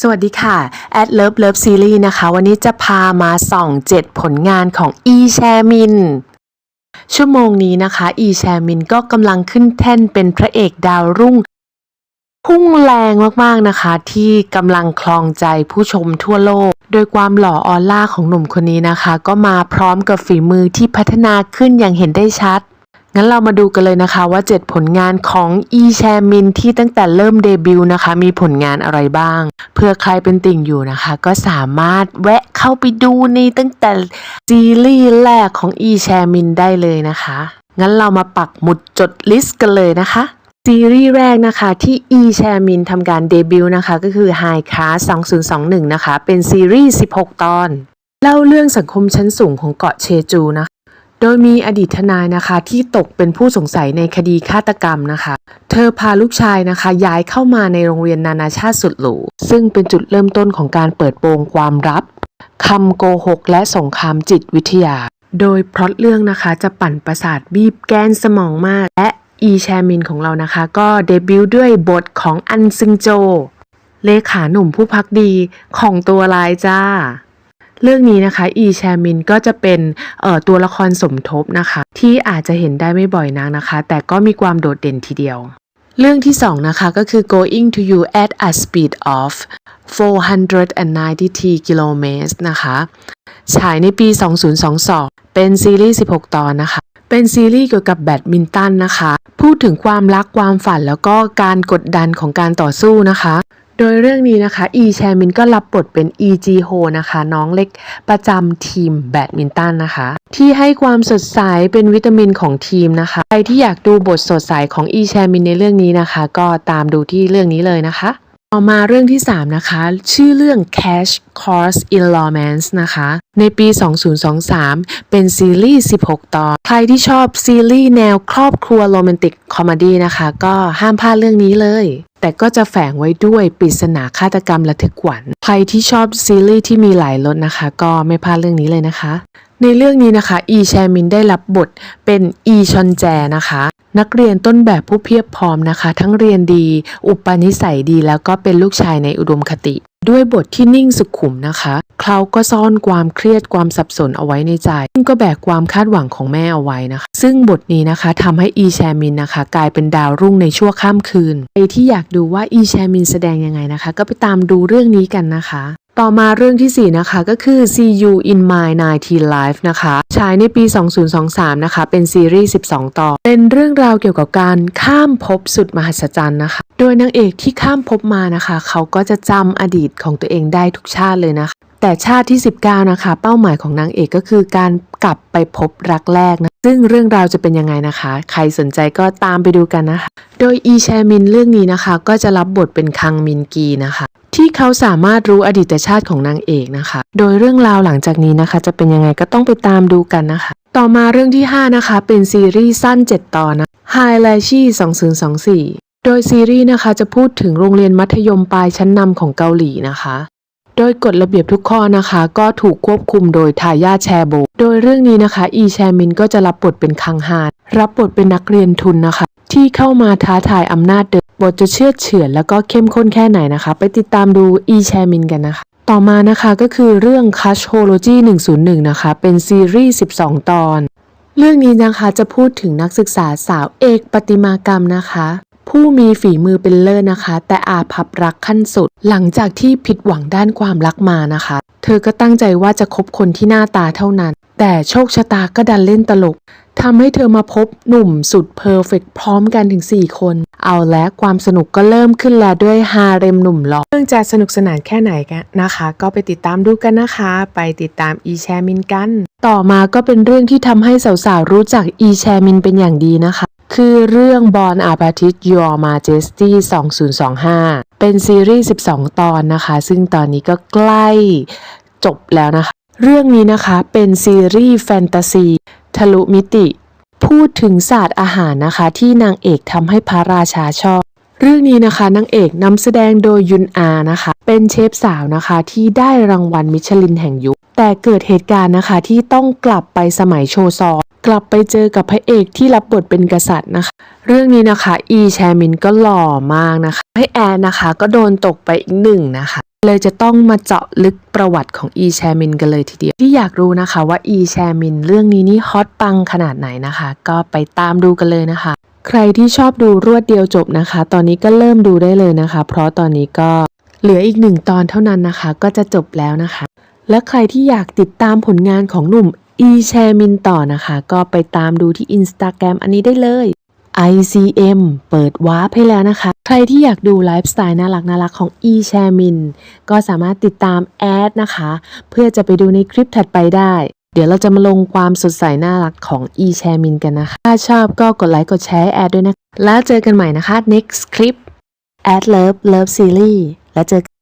สวัสดีค่ะ at love love series นะคะ วันนี้จะพามาส่อง7ผลงานของ e c h a m i n ชั่วโมงนี้นะคะ e c h a m i n ก็กำลังขึ้นแท่นเป็นพระเอกดาวรุ่ง พุ่งแรงมากๆนะคะ ที่กำลังคลองใจผู้ชมทั่วโลก โดยความหล่อออร่าของหนุ่มคนนี้นะคะ ก็มาพร้อมกับฝีมือที่พัฒนาขึ้นอย่างเห็นได้ชัด งั้นเรามาดูกันเลยนะคะว่า 7 ผลงานของ e c h a m i n ที่ตั้งแต่เริ่มเดบิวต์นะคะ มีผลงานอะไรบ้าง เพื่อใครเป็นติ่งอยู่นะคะ ก็สามารถแวะเข้าไปดูในตั้งแต่ซีรีส์แรกของ e c h a m i n ได้เลยนะคะ งั้นเรามาปักหมุดจดลิสต์กันเลยนะคะซีรีส์แรกนะคะที่ e c h a m i n ทำการเดบิวต์นะคะก็คือ High Class 2021 นะคะ เป็นซีรีส์ 16 ตอน เล่าเรื่องสังคมชั้นสูงของเกาะเชจูนะคะ โดยมีอดีตทนายนะคะที่ตกเป็นผู้สงสัยในคดีฆาตกรรมนะคะ เธอพาลูกชายนะคะ ย้ายเข้ามาในโรงเรียนนานาชาติสุดหรูซึ่งเป็นจุดเริ่มต้นของการเปิดโปงความลับคำโกหกและสงครามจิตวิทยา โดยพล็อตเรื่องนะคะจะปั่นประสาทบีบแกนสมองมาก และอีแชมินของเรานะคะ ก็เดบิวต์ด้วยบทของอันซึงโจ เลขาหนุ่มผู้พักดีของตัวลายจ้า เรื่องนี้นะคะอีแชมินก็จะเป็นตัวละครสมทบนะคะ ที่อาจจะเห็นได้ไม่บ่อยนักนะคะ แต่ก็มีความโดดเด่นทีเดียว เรื่องที่ 2 นะคะก็คือ going to you at a speed of 490 kilometers นะคะ ฉายในปี 2022 เป็นซีรีส์ 16 ตอนนะคะ เป็นซีรีส์เกี่ยวกับแบดมินตันนะคะ พูดถึงความรักความฝันแล้วก็การกดดันของการต่อสู้นะคะ โดยเรื่องนี้นะคะ อีแชมินก็รับบทเป็นอีจีโฮนะคะ น้องเล็กประจำทีมแบดมินตันนะคะ ที่ให้ความสดใสเป็นวิตามินของทีมนะคะ ใครที่อยากดูบทสดใสของอีแชมินในเรื่องนี้นะคะ ก็ตามดูที่เรื่องนี้เลยนะคะ ต่อมาเรื่องที่ 3 นะคะ ชื่อเรื่อง Cash Course in Romance นะคะ ในปี 2023 เป็นซีรีส์ 16 ตอน ใครที่ชอบซีรีส์แนวครอบครัวโรแมนติกคอมดี้นะคะ ก็ห้ามพลาดเรื่องนี้เลย แต่ก็จะแฝงไว้ด้วยปริศนาฆาตกรรมระทึกขวัญ ใครที่ชอบซีรีส์ที่มีหลายรสนะคะ ก็ไม่พลาดเรื่องนี้เลยนะคะ ในเรื่องนี้นะคะ อีแชมินได้รับบทเป็นอีชอนแจนะคะ นักเรียนต้นแบบผู้เพียบพร้อมนะคะ ทั้งเรียนดี อุปนิสัยดีแล้วก็เป็นลูกชายในอุดมคติ ด้วยบทที่นิ่งสุขุมนะคะเขาก็ซ่อนความเครียดความสับสนเอาไว้ในใจ ซึ่งก็แบกความคาดหวังของแม่เอาไว้นะคะ ซึ่งบทนี้นะคะทำให้อีแชมินนะคะ กลายเป็นดาวรุ่งในชั่วข้ามคืนใครที่อยากดูว่าอีแชมินแสดงยังไงนะคะ ก็ไปตามดูเรื่องนี้กันนะคะ ต่อมาเรื่องทีสี่ 4 นะคะก็คือ See You in My 19 Life นะคะฉายในปี 2023 นะคะ เป็นซีรีส์ 12 ตอนเป็นเรื่องราวเกี่ยวกับการข้ามภพสุดมหัศจรรย์นะคะ โดยนางเอกที่ข้ามภพมานะคะ เขาก็จะจำอดีตของตัวเองได้ทุกชาติเลยนะคะ แต่ชาติที่ 19 นะคะ เป้าหมายของนางเอกก็คือการกลับไปพบรักแรกนะซึ่งเรื่องราวจะเป็นยังไงนะคะ ใครสนใจก็ตามไปดูกันนะคะ โดยอีแชมินเรื่องนี้นะคะ ก็จะรับบทเป็นคังมินกีนะคะ ที่เขาสามารถรู้อดีตชาติของนางเอกนะคะ โดยเรื่องราวหลังจากนี้นะคะ จะเป็นยังไงก็ต้องไปตามดูกันนะคะ ต่อมาเรื่องที่ 5 นะคะ เป็นซีรีส์สั้น 7 ตอนนะ High l a s h i 2024 โดยซีรีส์นะคะจะพูดถึงโรงเรียนมัธยมปลายชั้นนำของเกาหลีนะคะโดยกฎระเบียบทุกข้อนะคะ ก็ถูกควบคุมโดยทายาทแชโบ โดยเรื่องนี้นะคะ อีแชมินก็จะรับบทเป็นคังฮาน รับบทเป็นนักเรียนทุนนะคะ ที่เข้ามาท้าทายอำนาจเดิม บทจะเชื่อเฉือนแล้วก็เข้มข้นแค่ไหนนะคะ ไปติดตามดูอีแชมินกันนะคะ ต่อมานะคะก็คือเรื่อง c a s h o l o g y 101 นะคะ เป็นซีรีส์ 12 ตอน เรื่องนี้นะคะจะพูดถึงนักศึกษาสาวเอกประติมากรรมนะคะ ผู้มีฝีมือเป็นเลิศนะคะ แต่อาภัพรักขั้นสุด หลังจากที่ผิดหวังด้านความรักมานะคะ เธอก็ตั้งใจว่าจะคบคนที่หน้าตาเท่านั้น แต่โชคชะตาก็ดันเล่นตลกำให้เธอมาพบหนุ่มสุดเพอร์เฟกพร้อมกันถึง 4 คน เอาและความสนุกก็เริ่มขึ้นแล้วด้วยฮาเร็มหนุ่มหล่อเรื่องจะสนุกสนานแค่ไหนกันนะคะ ก็ไปติดตามดูกันนะคะ ไปติดตามอีแชมินกัน ต่อมาก็เป็นเรื่องที่ทำให้สาวๆรู้จักอีแชมินเป็นอย่างดีนะคะ คือเรื่อง Born a p a t i t Your Majesty 2025 เป็นซีรีส์ 12 ตอนนะคะ ซึ่งตอนนี้ก็ใกล้จบแล้วนะคะ เรื่องนี้นะคะเป็นซีรีส์แฟนตาซีทะลุมิติ พูดถึงศาสตร์อาหารนะคะ ที่นางเอกทำให้พระราชาชอบ เรื่องนี้นะคะนางเอกนำแสดงโดยยุนอานะคะ เป็นเชฟสาวนะคะที่ได้รางวัลมิชลินแห่งยุค แต่เกิดเหตุการณ์นะคะที่ต้องกลับไปสมัยโชซอนกลับไปเจอกับพระเอกที่รับบทเป็นกษัตริย์นะคะ เรื่องนี้นะคะ อีแชมินก็หล่อมากนะคะให้แอนนะคะก็โดนตกไปอีกหนึ่งนะคะ เลยจะต้องมาเจาะลึกประวัติของอีแชมินกันเลยทีเดียว ที่อยากรู้นะคะว่าอีแชมินเรื่องนี้นี่ฮอตปังขนาดไหนนะคะ ก็ไปตามดูกันเลยนะคะ ใครที่ชอบดูรวดเดียวจบนะคะ ตอนนี้ก็เริ่มดูได้เลยนะคะ เพราะตอนนี้ก็เหลืออีกหนึ่งตอนเท่านั้นนะคะ ก็จะจบแล้วนะคะ และใครที่อยากติดตามผลงานของหนุ่มอีแชมินต่อนะคะ ก็ไปตามดูที่ Instagram อันนี้ได้เลย ICM เปิดวาร์ปให้แล้วนะคะ ใครที่อยากดูไลฟ์สไตล์น่ารักน่ารักของ e c h a m i n ก็สามารถติดตามแอดนะคะ เพื่อจะไปดูในคลิปถัดไปได้ เดี๋ยวเราจะมาลงความสดใสน่ารักของ e c h a m i n กันนะคะ ถ้าชอบก็กดไลค์กดแชร์แอดด้วยนะคะแล้วเจอกันใหม่นะคะ next คลิป Ad Love Love Series แล้วเจอกัน